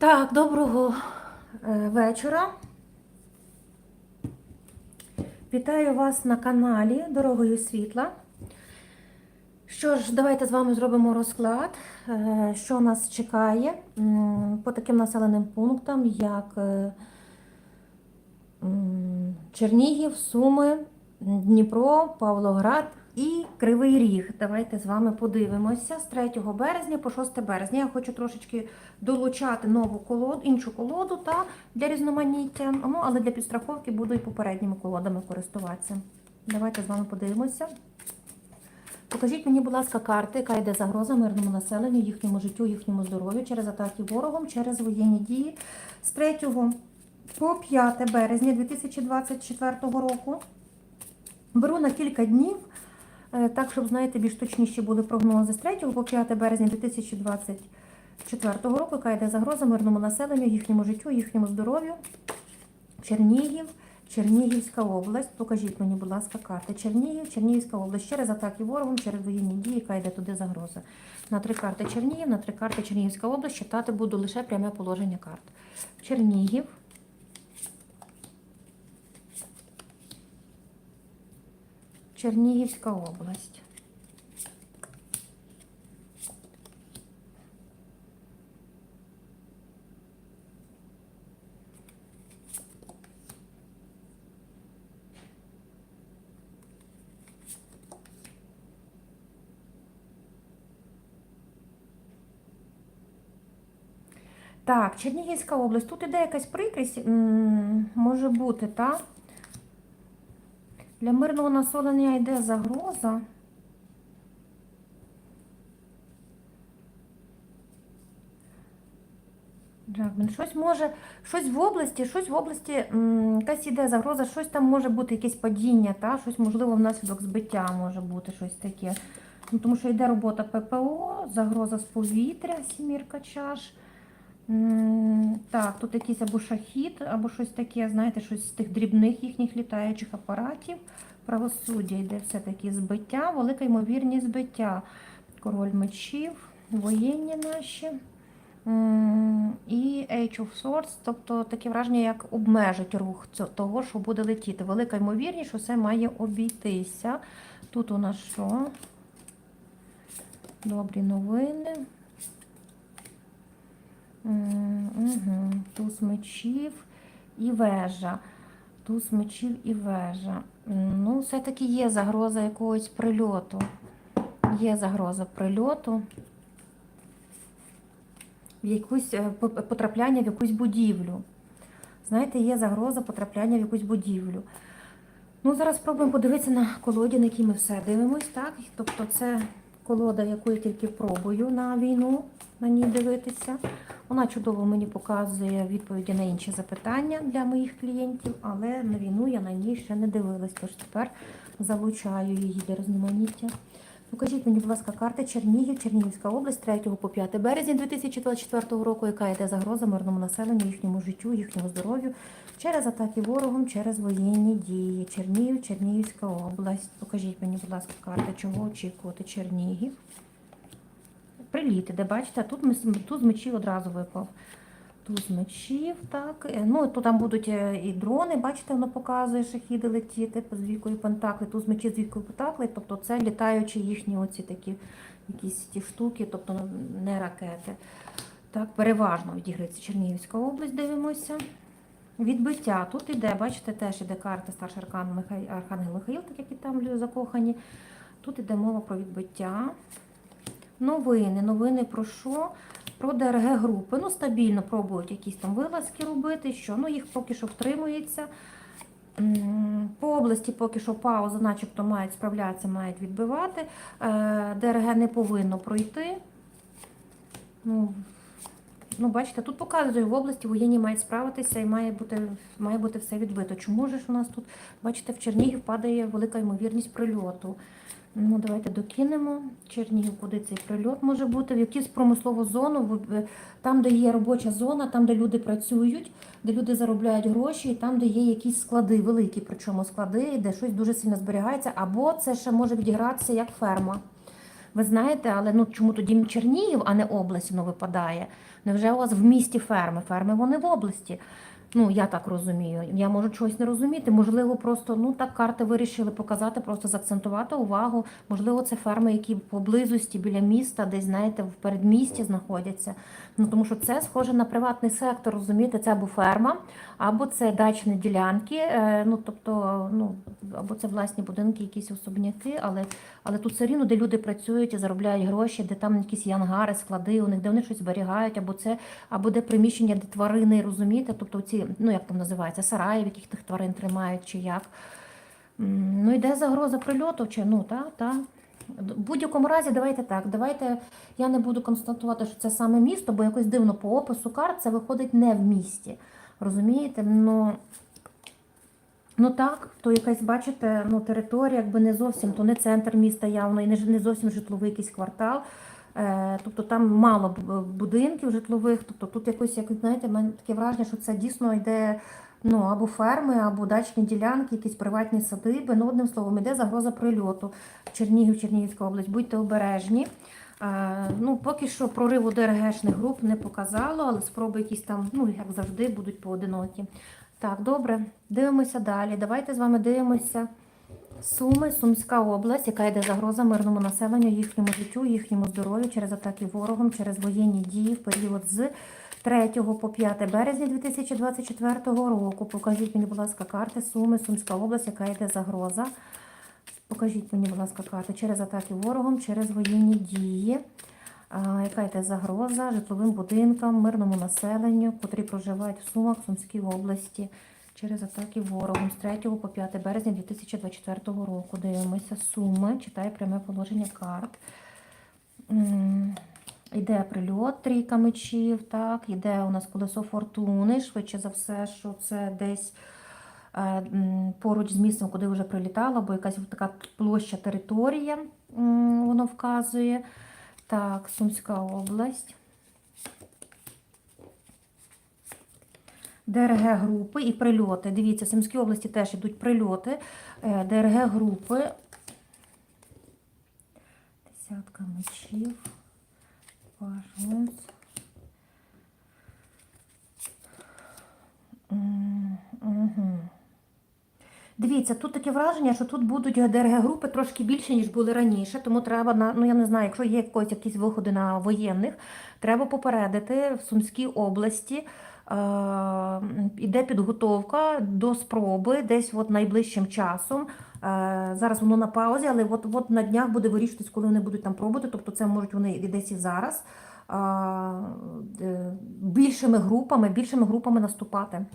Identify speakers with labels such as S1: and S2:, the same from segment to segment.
S1: Так, доброго е, вечора. Вітаю вас на каналі Дорогою світла. Що ж, давайте з вами зробимо розклад, е, що нас чекає по таким населеним пунктам, як е, Чернігів, Суми, Дніпро, Павлоград і Кривий Ріг. Давайте з вами подивимося з 3 березня по 6 березня. Я хочу трошечки долучати нову колоду, іншу колоду та для різноманіття. Ну, але для підстраховки буду і попередніми колодами користуватися. Давайте з вами подивимося. Покажіть мені, будь ласка, карти, яка йде загроза мирному населенню, їхньому життю, їхньому здоров'ю через атаки ворогом, через воєнні дії з 3 по 5 березня 2024 року. Беру на кілька днів, так, щоб, знаєте, більш точніші були прогнози з 3 по 5 березня 2024 року, яка йде загроза мирному населенню, їхньому життю, їхньому здоров'ю. Чернігів, Чернігівська область. Покажіть мені, будь ласка, карти. Чернігів, Чернігівська область. Через атаки ворогом, через воєнні дії, яка йде туди загроза. На три карти Чернігів, на три карти Чернігівська область. Читати буду лише пряме положення карт. Чернігів. Чернігівська область. Так, Чернігівська область. Тут іде якась прикрість, може бути, так? Для мирного населення йде загроза. Щось може, щось в області, щось в області, якась іде загроза, щось там може бути, якесь падіння, та? щось можливо внаслідок збиття може бути щось таке. Ну, тому що йде робота ППО, загроза з повітря, сімірка чаш. Так, тут якийсь або шахід, або щось таке, знаєте, щось з тих дрібних їхніх літаючих апаратів. Правосуддя йде все-таки збиття, велика ймовірність збиття. Король мечів, воєнні наші. І Age of Swords, тобто таке враження, як обмежить рух того, що буде летіти. Велика ймовірність, що все має обійтися. Тут у нас що? Добрі новини. Угу. Туз мечів і вежа. Туз мечів і вежа. Ну, все-таки є загроза якогось прильоту. Є загроза прильоту. В якусь е, потрапляння в якусь будівлю. Знаєте, є загроза потрапляння в якусь будівлю. Ну, зараз спробуємо подивитися на колоді, на якій ми все дивимось, так? Тобто це колода, яку я тільки пробую на війну, на ній дивитися. Вона чудово мені показує відповіді на інші запитання для моїх клієнтів, але на війну я на ній ще не дивилась, тож тепер залучаю її для різноманіття. Покажіть мені, будь ласка, карти Чернігів, Чернігівська область 3 по 5 березня 2024 року, яка йде загроза мирному населенню, їхньому життю, їхньому здоров'ю через атаки ворогом, через воєнні дії. Чернігів, Чернігівська область. Покажіть мені, будь ласка, карти, чого очікувати Чернігів. Приліти, де бачите, тут, тут з мечів одразу випав. Тут з мечів, так. Е, Ну, то там будуть е, і дрони, бачите, воно показує шахіди летіти з вікою Пентакли, тут з мечі з вікою Пентакли, тобто це літаючі їхні оці такі якісь ті штуки, тобто не ракети. Так, переважно відіграється Чернігівська область, дивимося. Відбиття. Тут іде, бачите, теж іде карта старший аркан Михай... Архангел Михаїл, так як і там закохані. Тут іде мова про відбиття. Новини. Новини про що? Про ДРГ групи. Ну, стабільно пробують якісь там вилазки робити, що ну, їх поки що втримується. По області поки що пауза, начебто мають справлятися, мають відбивати. Е, ДРГ не повинно пройти. Ну, ну, бачите, тут показує, в області воєнні мають справитися і має бути, має бути все відбито. Чому ж у нас тут, бачите, в Чернігів падає велика ймовірність прильоту. Ну, давайте докинемо. Чернігів, куди цей прильот може бути, в якусь промислову зону, там, де є робоча зона, там, де люди працюють, де люди заробляють гроші, і там, де є якісь склади, великі, причому склади, де щось дуже сильно зберігається, або це ще може відігратися як ферма. Ви знаєте, але ну чому тоді Чернігів, а не область воно випадає? Невже у вас в місті ферми? Ферми вони в області. Ну, я так розумію. Я можу чогось не розуміти. Можливо, просто ну так карти вирішили показати, просто заакцентувати увагу. Можливо, це ферми, які поблизості біля міста, десь знаєте, в передмісті знаходяться. Ну тому що це схоже на приватний сектор, розумієте, це або ферма, або це дачні ділянки. е, Ну тобто, ну або це власні будинки, якісь особняки, але але тут все рівно, де люди працюють і заробляють гроші, де там якісь є ангари, склади у них, де вони щось зберігають, або це, або де приміщення, де тварини, розумієте? Тобто ці, ну як там називається, сараї, в яких тих тварин тримають, чи як. Ну, йде загроза прильоту, чи ну та, та. В будь-якому разі, давайте так. Давайте я не буду констатувати, що це саме місто, бо якось дивно по опису карт це виходить не в місті. Розумієте? Ну, ну так, то якась, бачите, ну, територія, якби не зовсім, то не центр міста явно, і не, не зовсім житловий якийсь квартал. Е, тобто там мало будинків житлових, тобто тут якось, як знаєте, мене таке враження, що це дійсно йде ну, або ферми, або дачні ділянки, якісь приватні садиби. Ну, одним словом, йде загроза прильоту. Чернігів, Чернігівська область, будьте обережні. Е, ну, поки що прориву ДРГшних груп не показало, але спроби якісь там, ну, як завжди, будуть поодинокі. Так, добре, дивимося далі. Давайте з вами дивимося. Суми, Сумська область, яка йде загроза мирному населенню, їхньому життю, їхньому здоров'ю через атаки ворогом, через воєнні дії в період з 3 по 5 березня 2024 року. Покажіть мені, будь ласка, карти Суми, Сумська область, яка йде загроза. Покажіть мені, будь ласка, карти через атаки ворогом, через воєнні дії. Яка йде загроза житловим будинкам, мирному населенню, котрі проживають в Сумах, Сумській області через атаки ворогом з 3 по 5 березня 2024 року. Дивимося суми, читає пряме положення карт. Йде прильот, трійка мечів, так, йде у нас колесо фортуни, швидше за все, що це десь е, поруч з місцем, куди вже прилітало, або якась така площа територія воно вказує. Так, Сумська область. ДРГ групи і прильоти. Дивіться, в Сумській області теж йдуть прильоти. Е, ДРГ групи. Десятка мечів. Важливо. Угу. Дивіться, тут таке враження, що тут будуть ДРГ-групи трошки більше, ніж були раніше, тому треба, на, ну я не знаю, якщо є якісь виходи на воєнних, треба попередити в Сумській області. Е, іде підготовка до спроби десь от найближчим часом. Е, зараз воно на паузі, але от, от на днях буде вирішуватись, коли вони будуть там пробувати, тобто це можуть вони і десь і зараз. е, Більшими групами, більшими групами наступати.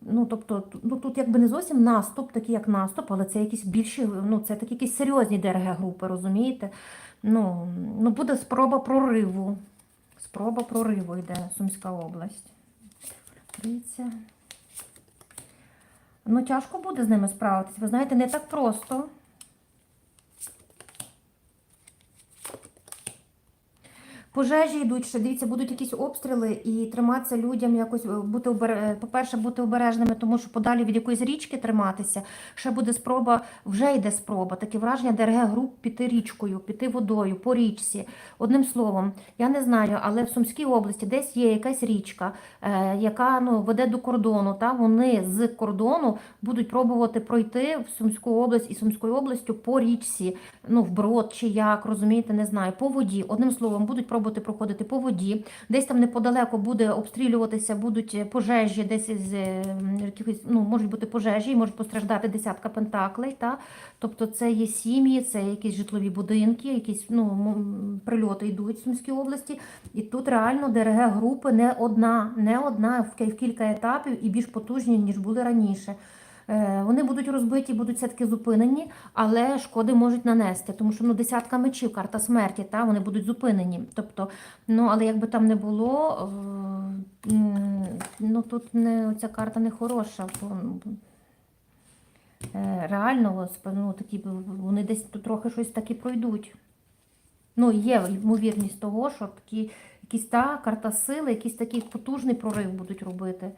S1: Ну, тобто, ну, тут якби не зовсім наступ, такий як наступ, але це якісь більші, ну, це такі якісь серйозні ДРГ-групи, розумієте? Ну, ну, буде спроба прориву. Спроба прориву йде Сумська область. Дивіться. Ну, тяжко буде з ними справитися. Ви знаєте, не так просто. Пожежі йдуть ще, дивіться, будуть якісь обстріли і триматися людям якось е, бути обере- по-перше, бути обережними, тому що подалі від якоїсь річки триматися. Ще буде спроба, вже йде спроба. Таке враження ДРГ груп піти річкою, піти водою, по річці. Одним словом, я не знаю, але в Сумській області десь є якась річка, е, яка ну, веде до кордону. Та вони з кордону будуть пробувати пройти в Сумську область і Сумською областю по річці, ну вброд чи як, розумієте, не знаю, по воді. Одним словом, будуть пробувати проходити по воді. Десь там неподалеко буде обстрілюватися, будуть пожежі, десь з е, якихось, ну, можуть бути пожежі, можуть постраждати десятка пентаклей. Та? Тобто це є сім'ї, це якісь житлові будинки, якісь ну, прильоти йдуть в Сумській області. І тут реально ДРГ групи не одна, не одна в кілька етапів і більш потужні, ніж були раніше. Е, Вони будуть розбиті, будуть все-таки зупинені, але шкоди можуть нанести, тому що ну, десятка мечів, карта смерті, та, вони будуть зупинені. Тобто, ну, але як би там не було, ну, тут не, ця карта не хороша. ну, е, Реально, ну, такі, вони десь трохи щось таки пройдуть. Ну, є ймовірність того, що такі, якісь та карта сили, якийсь такий потужний прорив будуть робити.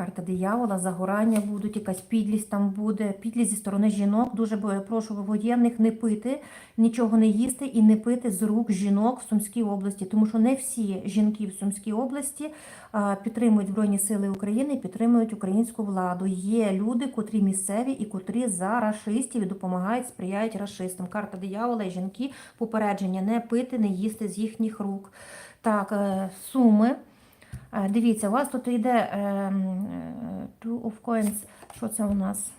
S1: Карта диявола, загорання будуть, якась підлість там буде, підлість зі сторони жінок. Дуже прошу воєнних не пити, нічого не їсти і не пити з рук жінок в Сумській області, тому що не всі жінки в Сумській області підтримують Збройні Сили України, підтримують українську владу. Є люди, котрі місцеві і котрі за рашистів і допомагають, сприяють рашистам. Карта диявола і жінки попередження не пити, не їсти з їхніх рук. Так, е, суми. Дивіться, у вас тут йде е, м, е, Two of Coins. Що це у нас?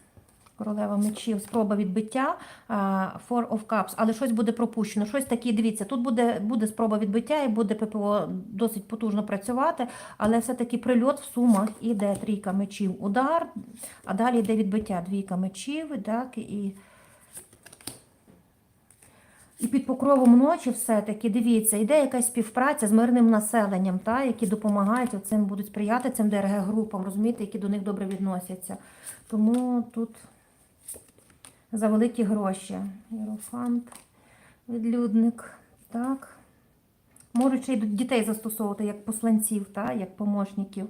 S1: Королева мечів, спроба відбиття, Four of Cups, але щось буде пропущено. Щось таке, дивіться, тут буде, буде спроба відбиття і буде ППО досить потужно працювати, але все-таки прильот в сумах іде трійка мечів, удар, а далі йде відбиття, двійка мечів, так, і і під покровом ночі все-таки, дивіться, йде якась співпраця з мирним населенням, та, які допомагають оцим, будуть сприяти цим ДРГ-групам, розумієте, які до них добре відносяться. Тому тут за великі гроші. Єрофант, відлюдник, так. Можуть ще й дітей застосовувати як посланців, та, як помощників.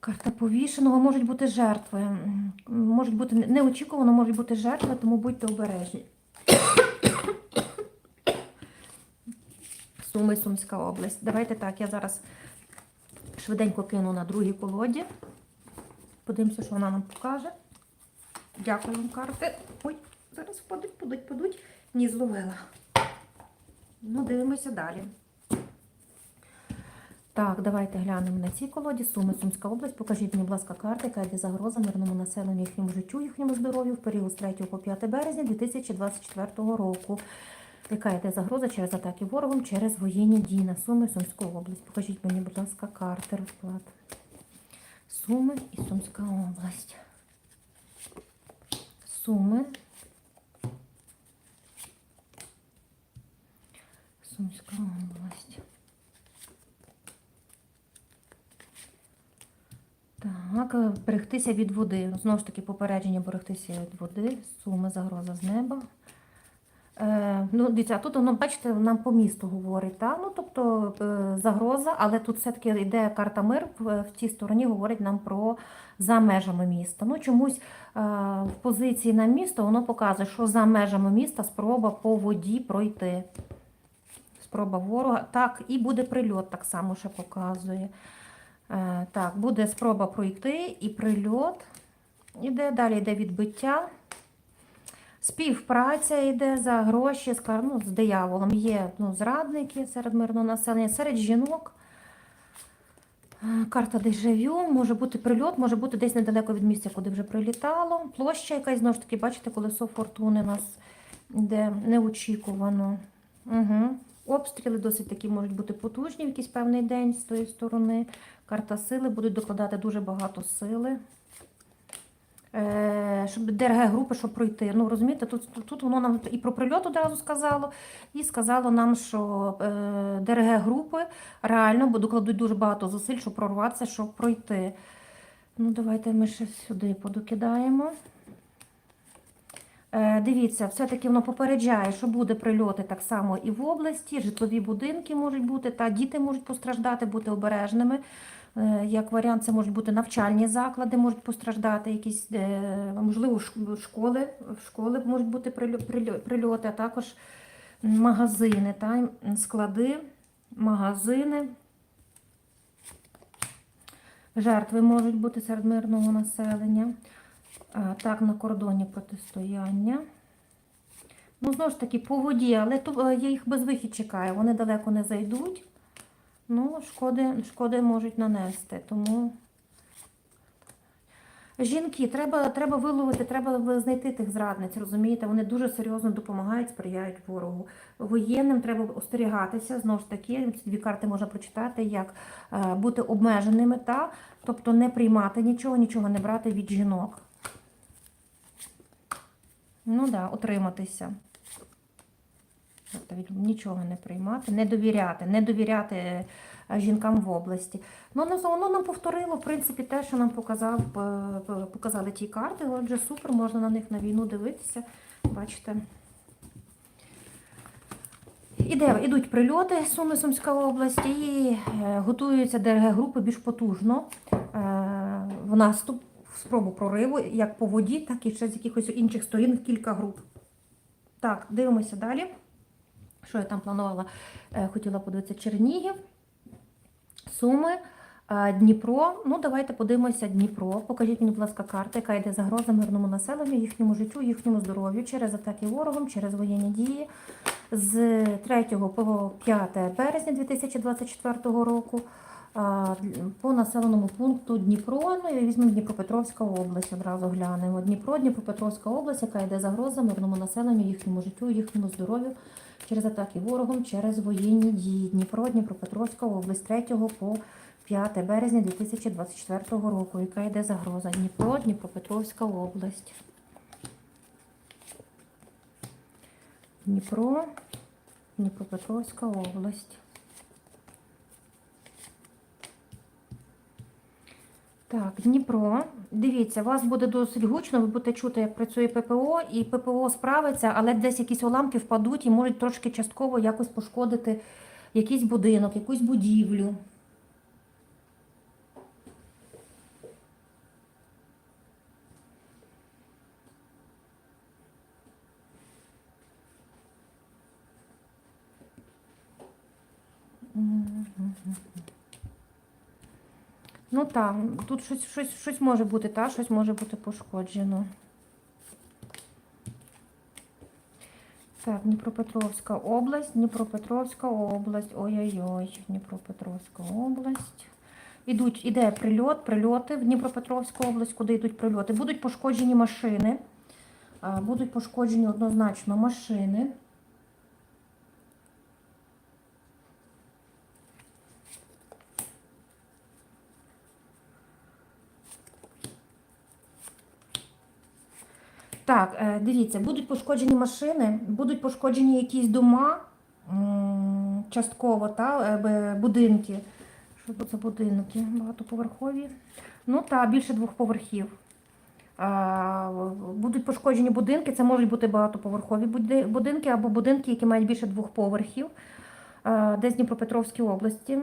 S1: Карта повішеного можуть бути жертви. Можуть бути неочікувано, можуть бути жертви, тому будьте обережні. Суми, Сумська область. Давайте так, я зараз швиденько кину на другій колоді. Подивимося, що вона нам покаже. Дякую вам, карти. Ой, зараз впадуть, падуть, падуть. Ні, зловила. Ну, дивимося далі. Так, давайте глянемо на цій колоді. Суми, Сумська область. Покажіть мені, будь ласка, карти, яка йде загроза мирному населенню, їхньому життю, їхньому здоров'ю в період з 3 по 5 березня 2024 року. Йде загроза через атаки ворогом, через воєнні дії на Суми, Сумську область. Покажіть мені, будь ласка, карти розклад. Суми і Сумська область. Суми. Сумська область. Так, берегтися від води. Знову ж таки, попередження берегтися від води. Суми, загроза з неба. Е, ну, дивіться, тут воно, бачите, нам по місту говорить. Та? Ну, тобто е, загроза, але тут все-таки йде карта мир, в, тій стороні говорить нам про за межами міста. Ну, чомусь е, в позиції на місто воно показує, що за межами міста спроба по воді пройти. Спроба ворога. Так, і буде прильот, так само ще показує. Так, буде спроба пройти і прильот. Іде, далі йде відбиття. Співпраця йде за гроші ну, з дияволом. Є ну, зрадники серед мирного населення, серед жінок. Е, Карта дежавю, може бути прильот, може бути десь недалеко від місця, куди вже прилітало. Площа якась, знову ж таки, бачите, колесо фортуни у нас йде неочікувано. Угу. Обстріли досить такі можуть бути потужні в якийсь певний день з тої сторони. Карта сили будуть докладати дуже багато сили. Е, щоб ДРГ групи, щоб пройти. Ну, розумієте, тут, тут, воно нам і про прильот одразу сказало, і сказало нам, що е, ДРГ групи реально докладуть дуже багато зусиль, щоб прорватися, щоб пройти. Ну, давайте ми ще сюди подокидаємо. Е, Дивіться, все-таки воно попереджає, що буде прильоти так само і в області, житлові будинки можуть бути, та діти можуть постраждати, бути обережними. Е, Як варіант, це можуть бути навчальні заклади, можуть постраждати, якісь, е, можливо, школи, школи можуть бути прильо- прильо- прильоти, а також магазини, та, склади, магазини. Жертви можуть бути серед мирного населення. Так, на кордоні протистояння. Ну, знову ж таки, по воді, але е, я їх безвихід чекаю, вони далеко не зайдуть. Ну, шкоди, шкоди можуть нанести. Тому жінки, треба, треба виловити, треба знайти тих зрадниць, розумієте? Вони дуже серйозно допомагають, сприяють ворогу. Воєнним треба остерігатися. Знову ж таки, ці дві карти можна прочитати, як е, бути обмеженими, та? тобто не приймати нічого, нічого не брати від жінок. Ну так, да, утриматися. Тобто нічого не приймати, не довіряти, не довіряти е, жінкам в області. Ну, воно, нам повторило, в принципі, те, що нам показав, е, показали ті карти. Отже, супер, можна на них на війну дивитися. Бачите. Іде, ідуть прильоти Суми Сумська область і е, готуються ДРГ-групи більш потужно. В наступ, в спробу прориву, як по воді, так і ще з якихось інших сторін кілька груп. Так, дивимося далі. Що я там планувала? Е, Хотіла подивитися Чернігів, Суми, Дніпро. Ну, давайте подивимося Дніпро. Покажіть мені, будь ласка, карта, яка йде загроза мирному населенню, їхньому життю, їхньому здоров'ю через атаки ворогом, через воєнні дії з 3 по 5 березня 2024 року. По населеному пункту Дніпро, ну і візьмемо Дніпропетровська область, одразу глянемо. Дніпро, Дніпропетровська область, яка йде загроза мирному населенню, їхньому життю, їхньому здоров'ю через атаки ворогом, через воєнні дії. Дніпро, Дніпропетровська область 3 по 5 березня 2024 року, яка йде загроза. Дніпро, Дніпропетровська область. Дніпро, Дніпропетровська область. Так, Дніпро. Дивіться, вас буде досить гучно, ви будете чути, як працює ППО, і ППО справиться, але десь якісь уламки впадуть і можуть трошки частково якось пошкодити якийсь будинок, якусь будівлю. Ну так, тут щось, щось, щось може бути, та, щось може бути пошкоджено. Так, Дніпропетровська область, Дніпропетровська область, ой-ой-ой, Дніпропетровська область. Ідуть, іде прильот, прильоти в Дніпропетровську область, куди йдуть прильоти. Будуть пошкоджені машини, будуть пошкоджені однозначно машини. Так, е, дивіться, будуть пошкоджені машини, будуть пошкоджені якісь дома частково, та, е, будинки. Що за будинки? Багатоповерхові. Ну та більше двох поверхів. Будуть пошкоджені будинки, це можуть бути багатоповерхові будинки або будинки, які мають більше двох поверхів. Десь в Дніпропетровській області.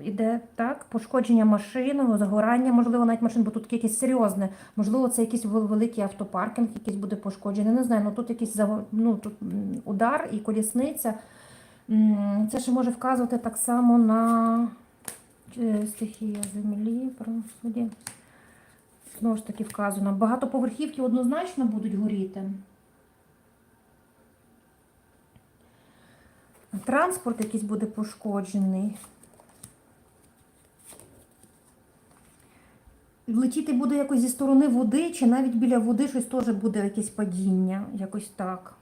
S1: Іде так, пошкодження машин, загорання, можливо, навіть машин, бо тут якесь серйозне. Можливо, це якийсь великий автопаркінг, якийсь буде пошкоджений. Не знаю, ну тут якийсь ну, тут удар і колісниця. Це ще може вказувати так само на е, стихія землі. Знову ж таки вказано. Багатоповерхівки однозначно будуть горіти. Транспорт якийсь буде пошкоджений. Летіти буде якось зі сторони води, чи навіть біля води щось теж буде якесь падіння, якось так.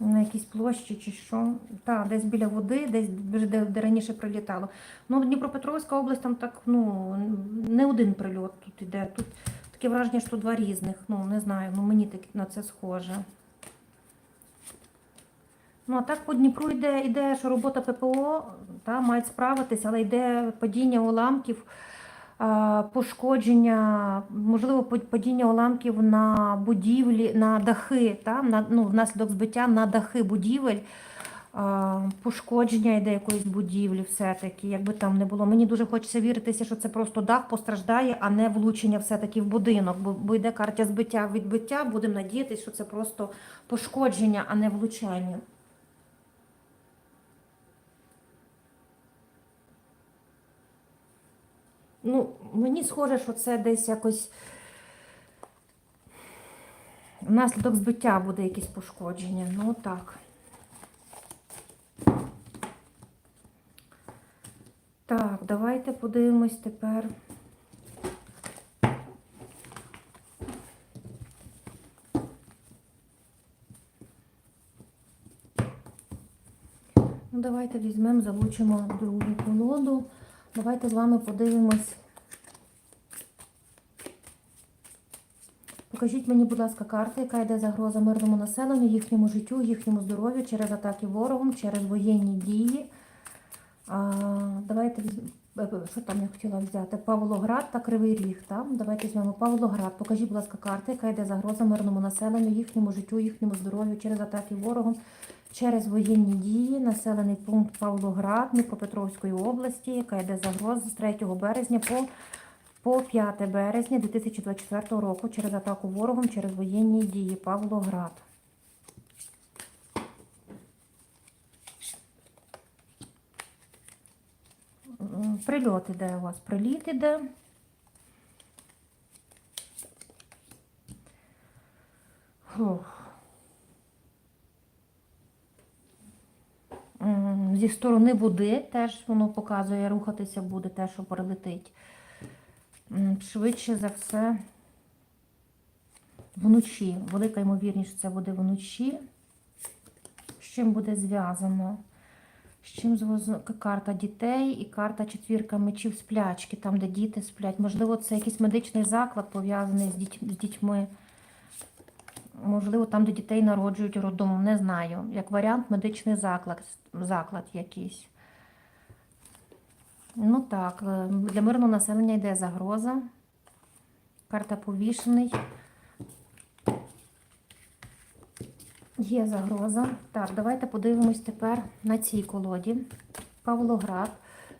S1: На якійсь площі чи що. Так, десь біля води, десь де, де раніше прилітало. Ну, Дніпропетровська область там так, ну, не один прильот тут іде. Тут таке враження, що два різних. Ну, не знаю, ну мені так на це схоже. Ну, а так по Дніпру йде, йде, що робота ППО та, мають справитися, але йде падіння уламків, пошкодження, можливо, падіння уламків на будівлі, на дахи, та, на, ну, внаслідок збиття на дахи будівель. Пошкодження йде якоїсь будівлі, все-таки, якби там не було. Мені дуже хочеться віритися, що це просто дах постраждає, а не влучення все-таки в будинок. Бо, бо йде карта збиття відбиття. Будемо надіятися, що це просто пошкодження, а не влучання. Ну, мені схоже, що це десь якось внаслідок збиття буде якесь пошкодження. Ну так. Так, давайте подивимось тепер. Ну, давайте візьмемо, залучимо другу колоду. Давайте з вами подивимось. Покажіть мені, будь ласка, карти, яка йде загроза мирному населенню, їхньому життю, їхньому здоров'ю через атаки ворогом, через воєнні дії. А, давайте. Що там я хотіла взяти? Павлоград та Кривий Ріг. Там? Давайте візьмемо Павлоград. Покажіть, будь ласка, карти, яка йде загроза мирному населенню, їхньому життю, їхньому здоров'ю через атаки ворогом, через воєнні дії, населений пункт Павлоград Дніпропетровської області, яка йде загроза з 3 березня по, по 5 березня 2024 року через атаку ворогом через воєнні дії Павлоград. Прильот іде у вас, приліт іде. Фух. М, Зі сторони води теж воно показує, рухатися буде те, що прилетить. Швидше за все вночі. Велика ймовірність, це буде вночі. З чим буде зв'язано? З чим зв'язана карта дітей і карта четвірка мечів сплячки, там, де діти сплять. Можливо, це якийсь медичний заклад пов'язаний з дітьми. Можливо, там, де дітей народжують роддому, не знаю. Як варіант, медичний заклад, заклад якийсь. Ну так, е, для мирного населення йде загроза. Карта повішений. Є загроза. Так, давайте подивимось тепер на цій колоді. Павлоград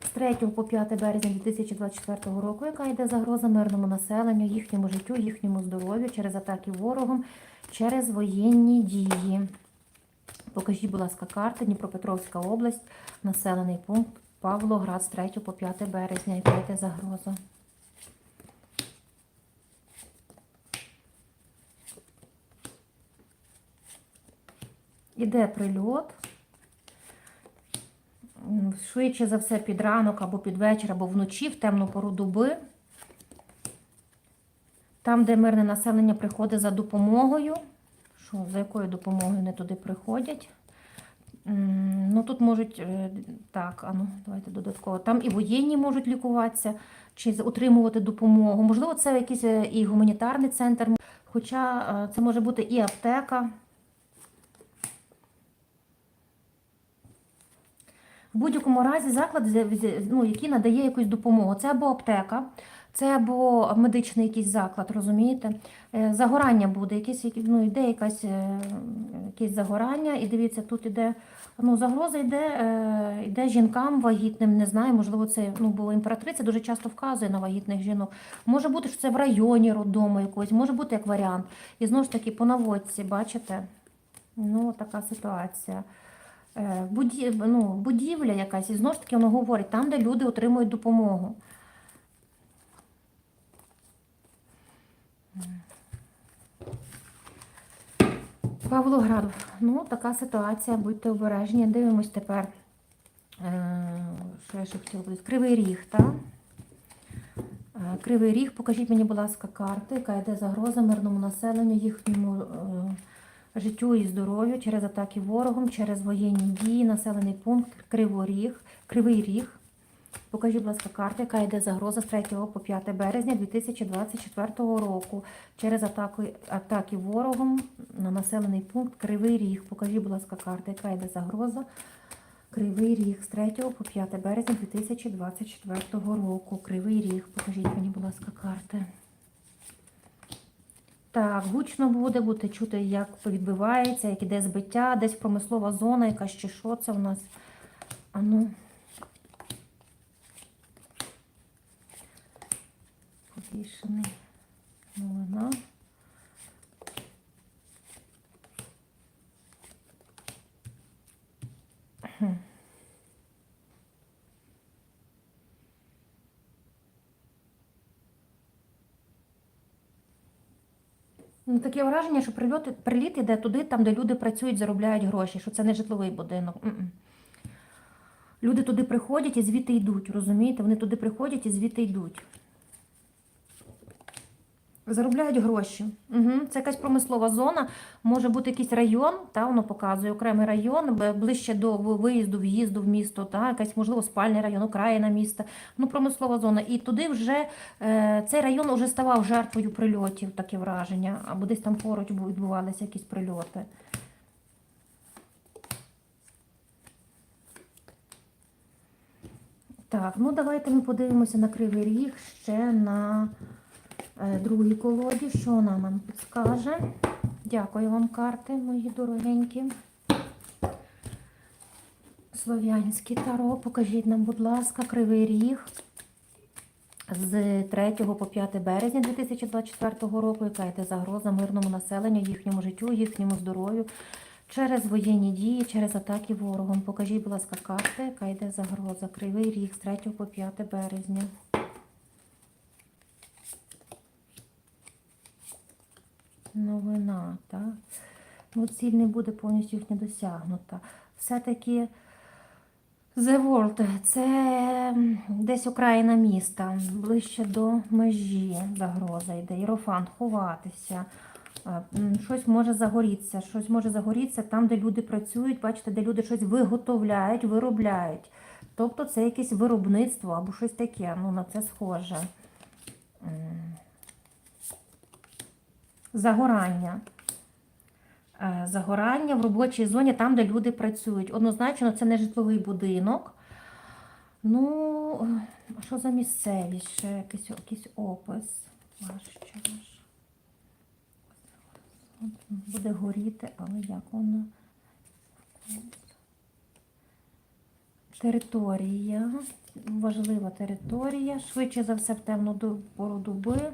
S1: з 3 по 5 березня 2024 року, яка йде загроза мирному населенню, їхньому життю, їхньому здоров'ю через атаки ворогом, через воєнні дії. Покажіть, будь ласка, карти Дніпропетровська область, населений пункт Павлоград з 3 по 5 березня, яка йде загроза. Іде прильот. Швидше за все під ранок або під вечір, або вночі, в темну пору доби. Там, де мирне населення приходить за допомогою. Що, за якою допомогою вони туди приходять? Ну, тут можуть, е, так, а ну, давайте додатково. Там і воєнні можуть лікуватися, чи отримувати допомогу. Можливо, це якийсь е, і гуманітарний центр, хоча е, це може бути і аптека. В будь-якому разі заклад, ну, який надає якусь допомогу. Це або аптека, це або медичний якийсь заклад, розумієте? Е, Загорання буде, якесь, ну, йде якась, е, якесь загорання, і дивіться, тут іде, ну, загроза йде, е, йде жінкам вагітним, не знаю, можливо, це ну, було імператриця, дуже часто вказує на вагітних жінок. Може бути, що це в районі роддому якогось, може бути як варіант. І знову ж таки, по наводці, бачите? Ну, така ситуація. Е, буді, ну, будівля якась, і знову ж таки воно говорить, там, де люди отримують допомогу. Павлоград. Ну, така ситуація, будьте обережні. Дивимось тепер. Е, Що я ще хотіла сказати? Кривий ріг, так? Е, Кривий ріг, покажіть мені, будь ласка, карти, яка йде загроза мирному населенню, їхньому життю і здоров'ю через атаки ворогом, через воєнні дії, населений пункт, Криворіг, Кривий Ріг. Покажіть, будь ласка, карти, яка йде загроза з 3 по 5 березня 2024 року через атаку, атаки ворогом на населений пункт Кривий Ріг. Покажіть, будь ласка, карти, яка йде загроза. Кривий Ріг з 3 по 5 березня 2024 року. Кривий Ріг. Покажіть мені, будь ласка, карти. Так, гучно буде, будете чути, як відбивається, як іде збиття, десь промислова зона, яка ще що це у нас. А ну. Повішений. Новина. Ну, таке враження, що прильот, приліт іде туди, там, де люди працюють, заробляють гроші, що це не житловий будинок. М-м. Люди туди приходять і звідти йдуть, розумієте? Вони туди приходять і звідти йдуть. Заробляють гроші. Угу. Це якась промислова зона, може бути якийсь район, та, воно показує окремий район, ближче до виїзду, в'їзду в місто, та, якась, можливо, спальний район, окраїна міста, ну, промислова зона. І туди вже е, цей район вже ставав жертвою прильотів, таке враження, або десь там поруч відбувалися якісь прильоти. Так, ну давайте ми подивимося на кривий ріг ще на другій колоді, що вона нам підскаже. Дякую вам, карти, мої дорогенькі. Слов'янський таро, покажіть нам, будь ласка, кривий ріг з 3 по 5 березня 2024 року, яка йде загроза мирному населенню, їхньому життю, їхньому здоров'ю через воєнні дії, через атаки ворогом. Покажіть, будь ласка, карти, яка йде загроза. Кривий ріг з 3 по 5 березня. Новина, так? Ну, ціль не буде повністю їхня досягнута. Все-таки The World – це десь окраїна міста, ближче до межі загроза йде. Єрофант, ховатися. Щось може загорітися, щось може загорітися там, де люди працюють, бачите, де люди щось виготовляють, виробляють. Тобто це якесь виробництво або щось таке, ну на це схоже. Загорання. Е, Загорання в робочій зоні, там, де люди працюють. Однозначно, це не житловий будинок. Ну, що за місцевість? Ще якийсь, якийсь опис. Буде горіти, але як воно? Територія. Важлива територія. Швидше за все в темну пору доби.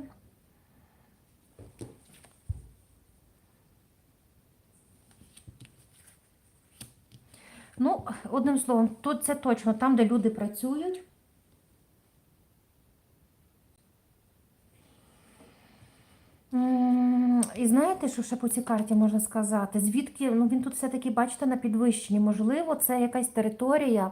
S1: Ну, одним словом, тут це точно там, де люди працюють. І знаєте, що ще по цій карті можна сказати? Звідки, ну він тут все-таки, бачите, на підвищенні. Можливо, це якась територія,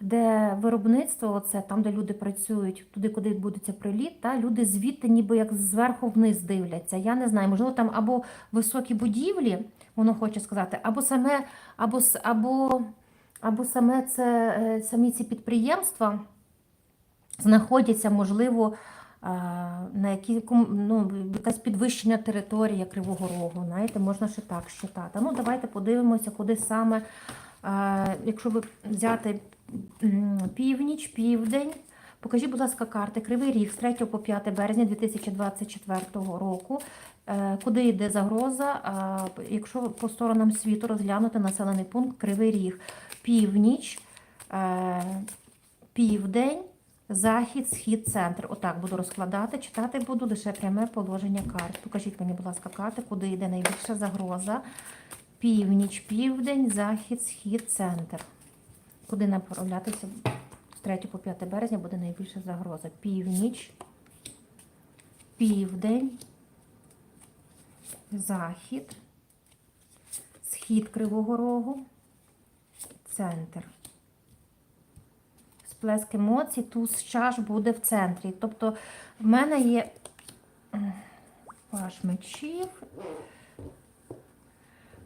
S1: де виробництво, оце, там, де люди працюють, туди, куди відбудеться приліт, та, люди звідти ніби як зверху вниз дивляться. Я не знаю, можливо, там або високі будівлі, воно хоче сказати, або саме, або, або, або саме це, е, самі ці підприємства знаходяться, можливо, на які, ну, якась підвищення території Кривого Рогу. Знаєте, можна ще так считати. Ну, давайте подивимося, куди саме, якщо ви взяти північ, південь. Покажіть, будь ласка, карти Кривий Ріг з 3 по 5 березня 2024 року. Е, Куди йде загроза? Якщо по сторонам світу розглянути населений пункт Кривий Ріг, північ, е, південь, захід, схід, центр. Отак буду розкладати, читати буду лише пряме положення карт. Покажіть мені, будь ласка, карти, куди йде найбільша загроза. Північ, південь, захід, схід, центр. Куди направлятися з 3 по 5 березня буде найбільша загроза. Північ, південь, захід, схід Кривого Рогу, центр. Сплеск емоцій, туз чаш буде в центрі. Тобто в мене є м, паш мечів,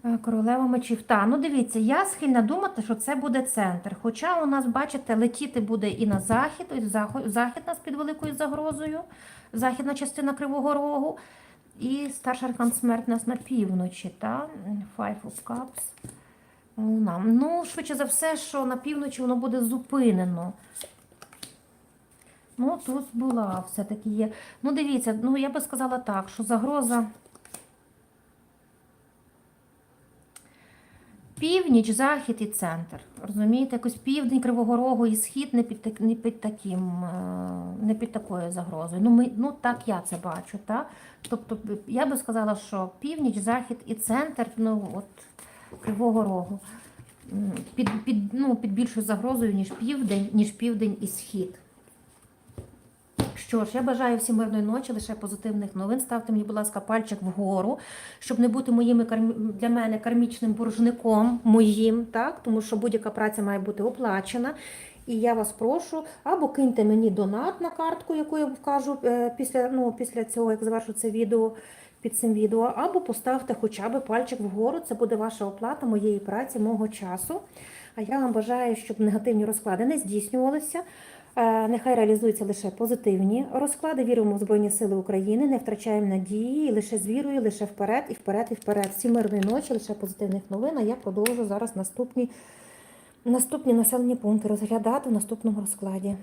S1: е, королева мечів. Та, ну дивіться, я схильна думати, що це буде центр. Хоча у нас, бачите, летіти буде і на захід, і захід нас під великою загрозою, західна частина Кривого Рогу. І старший аркан смерть нас на півночі, та? Five of Cups. Луна. Ну, швидше за все, що на півночі воно буде зупинено. Ну, тут була все-таки є. Ну, дивіться, ну я би сказала так, що загроза. Північ, захід і центр. Розумієте, якось південь Кривого Рогу і схід не під, не під таким, е, не під такою загрозою. Ну, ми, ну так я це бачу. Так? Тобто я би сказала, що північ, захід і центр, ну от Кривого Рогу. Під, під, ну, під більшою загрозою, ніж південь, ніж південь і схід. Що ж, я бажаю всім мирної ночі, лише позитивних новин. Ставте мені, будь ласка, пальчик вгору, щоб не бути моїми для мене кармічним боржником моїм, так? тому що будь-яка праця має бути оплачена. І я вас прошу, або киньте мені донат на картку, яку я вкажу е, після, ну, після цього, як завершу це відео під цим відео, або поставте хоча б пальчик вгору. Це буде ваша оплата моєї праці, мого часу. А я вам бажаю, щоб негативні розклади не здійснювалися. Е, Нехай реалізуються лише позитивні розклади. Віримо в Збройні Сили України, не втрачаємо надії, лише з вірою, лише вперед, і вперед, і вперед. Всі мирної ночі, лише позитивних новин. А я продовжу зараз наступні, наступні населені пункти розглядати в наступному розкладі.